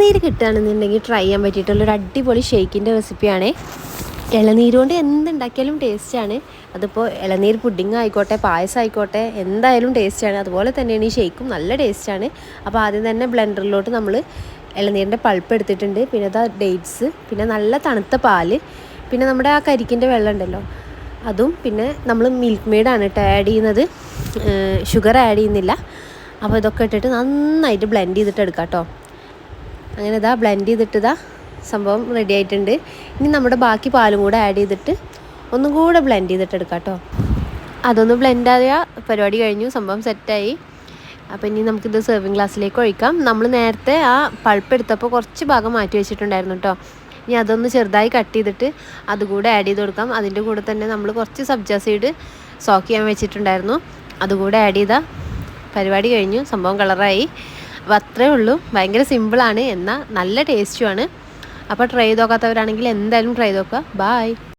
ഇളനീര് കിട്ടുകയാണെന്നുണ്ടെങ്കിൽ ട്രൈ ചെയ്യാൻ പറ്റിയിട്ടുള്ളൊരു അടിപൊളി ഷേക്കിന്റെ റെസിപ്പിയാണ് ഇളനീര് കൊണ്ട് എന്തുണ്ടാക്കിയാലും ടേസ്റ്റാണ് അതിപ്പോൾ ഇളനീർ പുഡിങ് ആയിക്കോട്ടെ പായസം ആയിക്കോട്ടെ എന്തായാലും ടേസ്റ്റാണ് അതുപോലെ തന്നെയാണ് ഈ ഷേക്കും നല്ല ടേസ്റ്റാണ് അപ്പോൾ ആദ്യം തന്നെ ബ്ലെൻഡറിലോട്ട് നമ്മൾ ഇളനീരിന്റെ പൾപ്പ് എടുത്തിട്ടുണ്ട്. പിന്നെ അതാ ഡേറ്റ്സ് പിന്നെ നല്ല തണുത്ത പാൽ പിന്നെ നമ്മുടെ ആ കരിക്കിന്റെ വെള്ളം ഉണ്ടല്ലോ അതും പിന്നെ നമ്മൾ മിൽക്ക് മെയ്ഡാണ് കേട്ടോ ആഡ് ചെയ്യുന്നത്. ഷുഗർ ആഡ് ചെയ്യുന്നില്ല. അപ്പോൾ ഇതൊക്കെ ഇട്ടിട്ട് നന്നായിട്ട് ബ്ലെൻഡ് ചെയ്തിട്ട് എടുക്കാം കേട്ടോ അങ്ങനെ ഇതാ ബ്ലെൻഡ് ചെയ്തിട്ട് ഇതാ സംഭവം റെഡി ആയിട്ടുണ്ട്. ഇനി നമ്മുടെ ബാക്കി പാലും കൂടെ ആഡ് ചെയ്തിട്ട് ഒന്നും കൂടെ ബ്ലെൻഡ് ചെയ്തിട്ട് എടുക്കാം കേട്ടോ. അതൊന്ന് ബ്ലെൻഡ് ആയ പരിപാടി കഴിഞ്ഞു സംഭവം സെറ്റായി അപ്പോൾ ഇനി നമുക്കിത് സെർവിങ് ഗ്ലാസ്സിലേക്ക് ഒഴിക്കാം. നമ്മൾ നേരത്തെ ആ പൾപ്പ് എടുത്തപ്പോൾ കുറച്ച് ഭാഗം മാറ്റി വെച്ചിട്ടുണ്ടായിരുന്നു കേട്ടോ. ഇനി അതൊന്ന് ചെറുതായി കട്ട് ചെയ്തിട്ട് അതുകൂടെ ആഡ് ചെയ്ത് കൊടുക്കാം. അതിന്റെ കൂടെ തന്നെ നമ്മൾ കുറച്ച് സബ്ജ സീഡ് സോക്ക് ചെയ്യാൻ വെച്ചിട്ടുണ്ടായിരുന്നു. അതുകൂടെ ആഡ് ചെയ്താൽ പരിപാടി കഴിഞ്ഞു സംഭവം കളറായി അപ്പോൾ അത്രേ ഉള്ളൂ. ഭയങ്കര സിമ്പിളാണ് എന്നാൽ നല്ല ടേസ്റ്റുമാണ് അപ്പോൾ ട്രൈ ചെയ്ത് നോക്കാത്തവരാണെങ്കിൽ എന്തായാലും ട്രൈ ചെയ്ത് നോക്കുക. ബായ്